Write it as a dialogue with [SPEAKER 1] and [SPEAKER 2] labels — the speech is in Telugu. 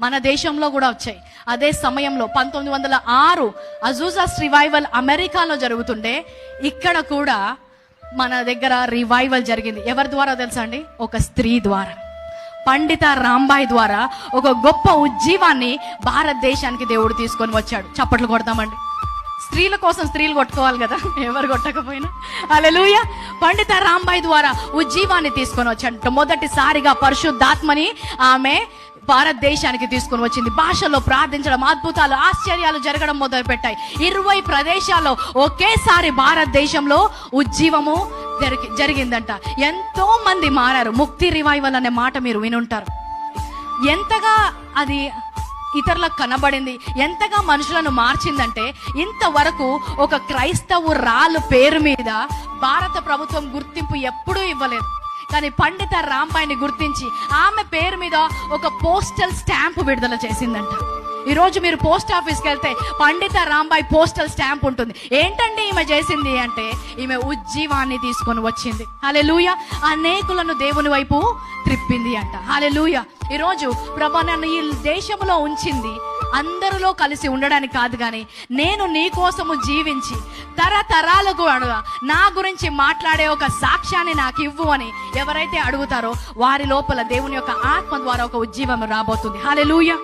[SPEAKER 1] మన దేశంలో కూడా వచ్చాయి. అదే సమయంలో పంతొమ్మిది వందల ఆరు అజూజాస్ రివైవల్ అమెరికాలో జరుగుతుండే. ఇక్కడ కూడా మన దగ్గర రివైవల్ జరిగింది. ఎవరి ద్వారా తెలుసా అండి? ఒక స్త్రీ ద్వారా. పండిత రాంబాయి ద్వారా ఒక గొప్ప ఉజ్జీవాన్ని భారతదేశానికి దేవుడు తీసుకొని వచ్చాడు. చప్పట్లు కొడతామండి. స్త్రీల కోసం స్త్రీలు కొట్టుకోవాలి కదా. ఎవరు కొట్టకపోయినా. అలెలుయ పండిత రాంబాయి ద్వారా ఉజ్జీవాన్ని తీసుకొని వచ్చాడు. మొదటిసారిగా పరిశుద్ధాత్మని ఆమె భారతదేశానికి తీసుకొని వచ్చింది. భాషలో ప్రార్థించడం అద్భుతాలు ఆశ్చర్యాలు జరగడం మొదలు పెట్టాయి ఇరవై ప్రదేశాల్లో ఒకేసారి భారతదేశంలో ఉజ్జీవము జరిగి జరిగిందంట. ఎంతో మంది మారారు. ముక్తి రివైవల్ అనే మాట మీరు వినుంటారు. ఎంతగా అది ఇతరులకు కనబడింది ఎంతగా మనుషులను మార్చిందంటే ఇంతవరకు ఒక క్రైస్తవు రాళ్ళు పేరు మీద భారత ప్రభుత్వం గుర్తింపు ఎప్పుడూ ఇవ్వలేదు. కానీ పండిత రాంబాయిని గుర్తించి ఆమె పేరు మీద ఒక పోస్టల్ స్టాంప్ విడుదల చేసిందంట. ఈరోజు మీరు పోస్ట్ ఆఫీస్కి వెళ్తే పండిత రాంబాయి పోస్టల్ స్టాంప్ ఉంటుంది. ఏంటండి ఈమె చేసింది అంటే ఈమె ఉజ్జీవాన్ని తీసుకొని వచ్చింది. హలెలూయ అనేకులను దేవుని వైపు త్రిప్పింది అంట. హలెలూయ ఈరోజు ప్రభా నన్ను ఈ దేశంలో ఉంచింది. అందరిలో కలిసి ఉండడానికి కాదు కానీ నేను నీ కోసము జీవించి తరతరాలకు అడుగ. నా గురించి మాట్లాడే ఒక సాక్ష్యాన్ని నాకు ఇవ్వు అని ఎవరైతే అడుగుతారో వారి లోపల దేవుని యొక్క ఆత్మ ద్వారా ఒక ఉజ్జీవం రాబోతుంది. హాలెలూయ